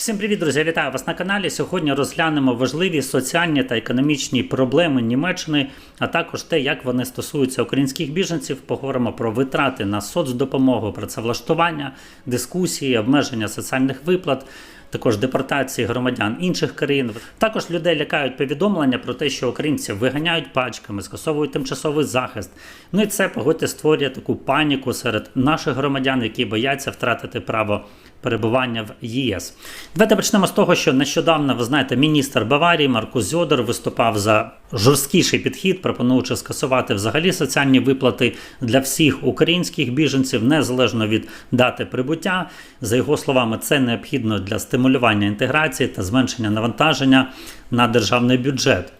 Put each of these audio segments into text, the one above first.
Всім привіт, друзі! Вітаю вас на каналі. Сьогодні розглянемо важливі соціальні та економічні проблеми Німеччини, а також те, як вони стосуються українських біженців. Поговоримо про витрати на соцдопомогу, працевлаштування, дискусії, обмеження соціальних виплат. Також депортації громадян інших країн. Також людей лякають повідомлення про те, що українців виганяють пачками, скасовують тимчасовий захист. Ну і це погодьте створює таку паніку серед наших громадян, які бояться втратити право перебування в ЄС. Давайте почнемо з того, що нещодавно, ви знаєте, міністр Баварії Маркус Зьодер виступав за жорсткіший підхід, пропонуючи скасувати взагалі соціальні виплати для всіх українських біженців, незалежно від дати прибуття. За його словами, це необхідно для стимулювання інтеграції та зменшення навантаження на державний бюджет.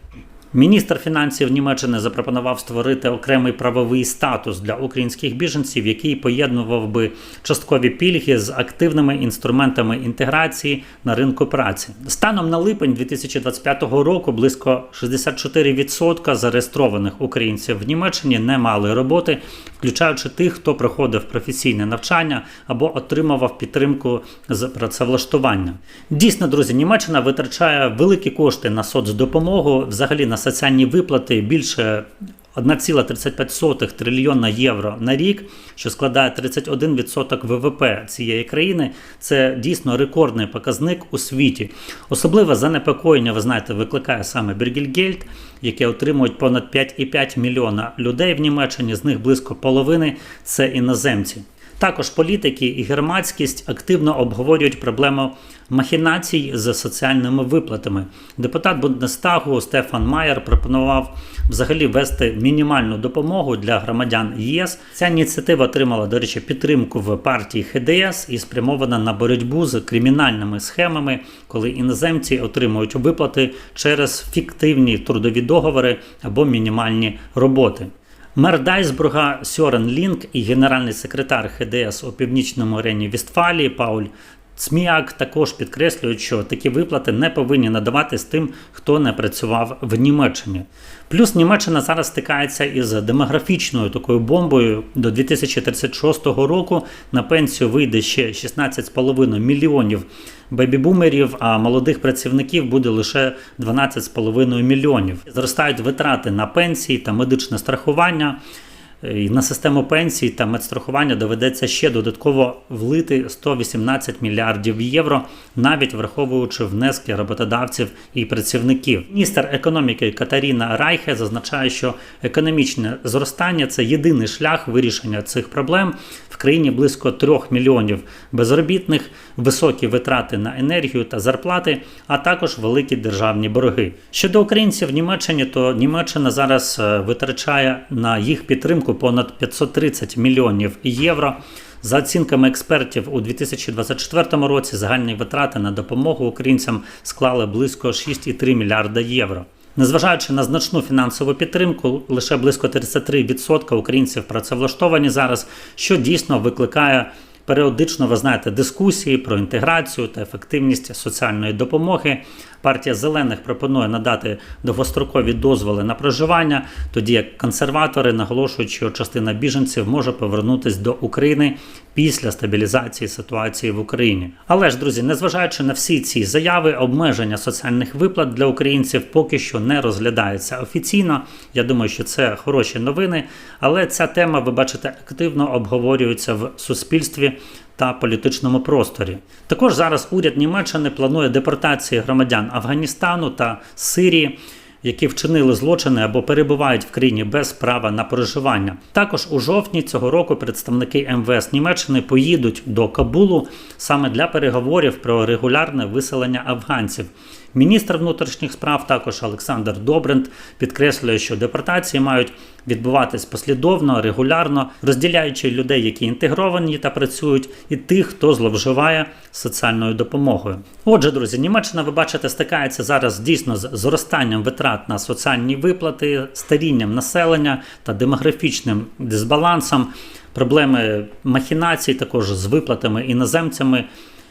Міністр фінансів Німеччини запропонував створити окремий правовий статус для українських біженців, який поєднував би часткові пільги з активними інструментами інтеграції на ринку праці. Станом на липень 2025 року близько 64% зареєстрованих українців в Німеччині не мали роботи, включаючи тих, хто проходив професійне навчання або отримував підтримку з працевлаштування. Дійсно, друзі, Німеччина витрачає великі кошти на соцдопомогу, взагалі на соціальні виплати більше 1,35 трильйона євро на рік, що складає 31% ВВП цієї країни. Це дійсно рекордний показник у світі. Особливе занепокоєння, ви знаєте, викликає саме Бергельгельд, яке отримують понад 5,5 мільйона людей в Німеччині, з них близько половини це іноземці. Також політики і громадськість активно обговорюють проблему махінацій з соціальними виплатами. Депутат Бундестагу Стефан Майер пропонував взагалі ввести мінімальну допомогу для громадян ЄС. Ця ініціатива отримала, до речі, підтримку в партії ХДС і спрямована на боротьбу з кримінальними схемами, коли іноземці отримують виплати через фіктивні трудові договори або мінімальні роботи. Мер Дайсбурга Сьорен Лінк і генеральний секретар ХДС у північному рені Вістфалії Пауль Цміак також підкреслюють, що такі виплати не повинні надаватись тим, хто не працював в Німеччині. Плюс Німеччина зараз стикається із демографічною такою бомбою. До 2036 року на пенсію вийде ще 16,5 мільйонів бебі-бумерів, а молодих працівників буде лише 12,5 мільйонів. Зростають витрати на пенсії та медичне страхування. І на систему пенсій та медстрахування доведеться ще додатково влити 118 мільярдів євро, навіть враховуючи внески роботодавців і працівників. Міністр економіки Катаріна Райхе зазначає, що економічне зростання це єдиний шлях вирішення цих проблем. В країні близько 3 мільйонів безробітних, високі витрати на енергію та зарплати, а також великі державні борги. Щодо українців в Німеччині, то Німеччина зараз е, витрачає на їх підтримку понад 530 мільйонів євро. За оцінками експертів, у 2024 році загальні витрати на допомогу українцям склали близько 6,3 мільярда євро. Незважаючи на значну фінансову підтримку, лише близько 33% українців працевлаштовані зараз, що дійсно викликає періодично, ви знаєте, дискусії про інтеграцію та ефективність соціальної допомоги. Партія зелених пропонує надати довгострокові дозволи на проживання, тоді як консерватори наголошують, що частина біженців може повернутися до України після стабілізації ситуації в Україні. Але ж, друзі, незважаючи на всі ці заяви, обмеження соціальних виплат для українців поки що не розглядається офіційно. Я думаю, що це хороші новини. Але ця тема, ви бачите, активно обговорюється в суспільстві та політичному просторі. Також зараз уряд Німеччини планує депортації громадян Афганістану та Сирії. Які вчинили злочини або перебувають в країні без права на проживання. Також у жовтні цього року представники МВС Німеччини поїдуть до Кабулу саме для переговорів про регулярне виселення афганців. Міністр внутрішніх справ, також Олександр Добрент, підкреслює, що депортації мають відбуватись послідовно, регулярно, розділяючи людей, які інтегровані та працюють, і тих, хто зловживає соціальною допомогою. Отже, друзі, Німеччина, ви бачите, стикається зараз дійсно з зростанням витрат на соціальні виплати, старінням населення та демографічним дисбалансом, проблеми махінацій, також з виплатами іноземцями.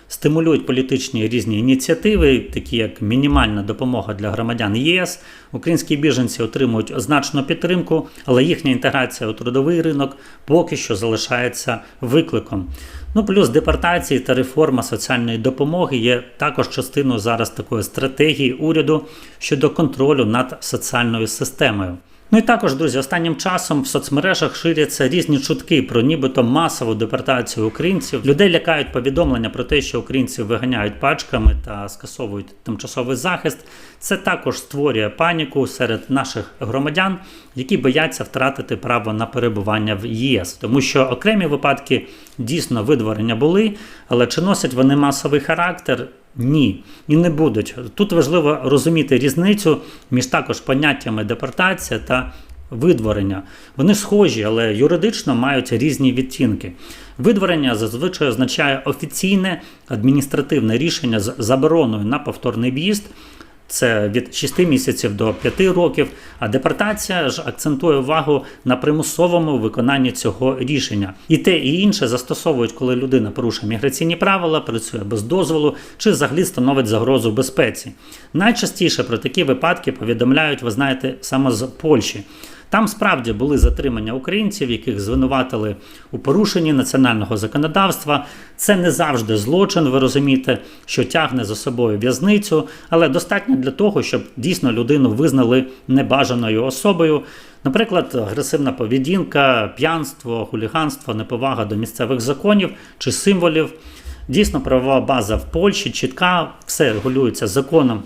Стимулюють політичні різні ініціативи, такі як мінімальна допомога для громадян ЄС. Українські біженці отримують значну підтримку, але їхня інтеграція у трудовий ринок поки що залишається викликом. Ну, плюс депортації та реформа соціальної допомоги є також частиною зараз такої стратегії уряду щодо контролю над соціальною системою. Ну і також, друзі, останнім часом в соцмережах ширяться різні чутки про нібито масову депортацію українців. Людей лякають повідомлення про те, що українців виганяють пачками та скасовують тимчасовий захист. Це також створює паніку серед наших громадян, які бояться втратити право на перебування в ЄС, тому що окремі випадки дійсно видворення були, але чи носять вони масовий характер? Ні, і не будуть. Тут важливо розуміти різницю між також поняттями депортація та видворення. Вони схожі, але юридично мають різні відтінки. Видворення зазвичай означає офіційне адміністративне рішення з забороною на повторний в'їзд. Це від 6 місяців до 5 років. А депортація ж акцентує увагу на примусовому виконанні цього рішення. І те, і інше застосовують, коли людина порушує міграційні правила, працює без дозволу чи взагалі становить загрозу безпеці. Найчастіше про такі випадки повідомляють, ви знаєте, саме з Польщі. Там справді були затримання українців, яких звинуватили у порушенні національного законодавства. Це не завжди злочин, ви розумієте, що тягне за собою в'язницю, але достатньо для того, щоб дійсно людину визнали небажаною особою. Наприклад, агресивна поведінка, п'янство, хуліганство, неповага до місцевих законів чи символів. Дійсно, правова база в Польщі чітка, все регулюється законом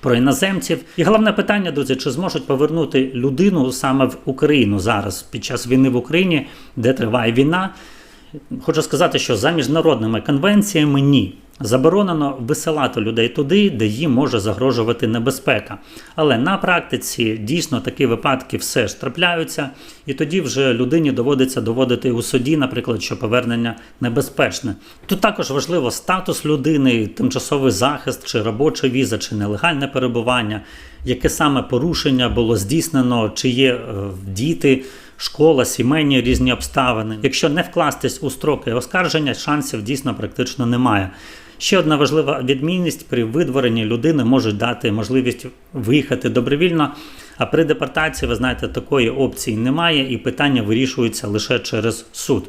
про іноземців. І головне питання, друзі, чи зможуть повернути людину саме в Україну зараз під час війни в Україні, де триває війна. Хочу сказати, що за міжнародними конвенціями ні. Заборонено висилати людей туди, де їм може загрожувати небезпека. Але на практиці дійсно такі випадки все ж трапляються, і тоді вже людині доводиться доводити у суді, наприклад, що повернення небезпечне. Тут також важливо статус людини, тимчасовий захист, чи робоча віза, чи нелегальне перебування, яке саме порушення було здійснено, чи є е, діти. Школа, сімейні різні обставини. Якщо не вкластись у строки оскарження, шансів дійсно практично немає. Ще одна важлива відмінність при видворенні людини можуть дати можливість виїхати добровільно. А при депортації, ви знаєте, такої опції немає, і питання вирішується лише через суд.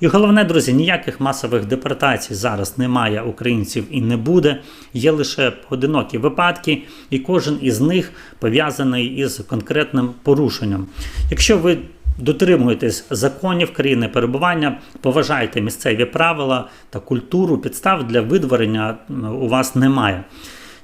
І головне, друзі, ніяких масових депортацій зараз немає українців і не буде. Є лише поодинокі випадки, і кожен із них пов'язаний із конкретним порушенням. Якщо ви дотримуєтесь законів країни перебування, поважаєте місцеві правила та культуру, підстав для видворення у вас немає.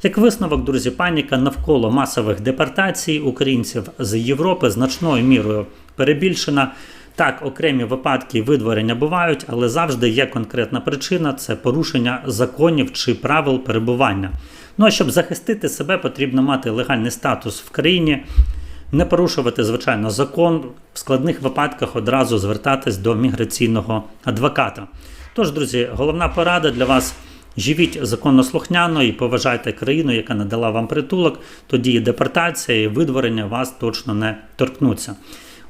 Як висновок, друзі, паніка навколо масових депортацій українців з Європи значною мірою перебільшена. Так, окремі випадки видворення бувають, але завжди є конкретна причина це порушення законів чи правил перебування. Ну а щоб захистити себе, потрібно мати легальний статус в країні, не порушувати, звичайно, закон, в складних випадках одразу звертатись до міграційного адвоката. Тож, друзі, головна порада для вас. Живіть законослухняно і поважайте країну, яка надала вам притулок, тоді і депортація, і видворення вас точно не торкнуться.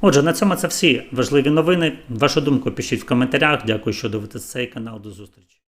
Отже, на цьому це всі важливі новини. Вашу думку пишіть в коментарях. Дякую, що дивитесь цей канал. До зустрічі.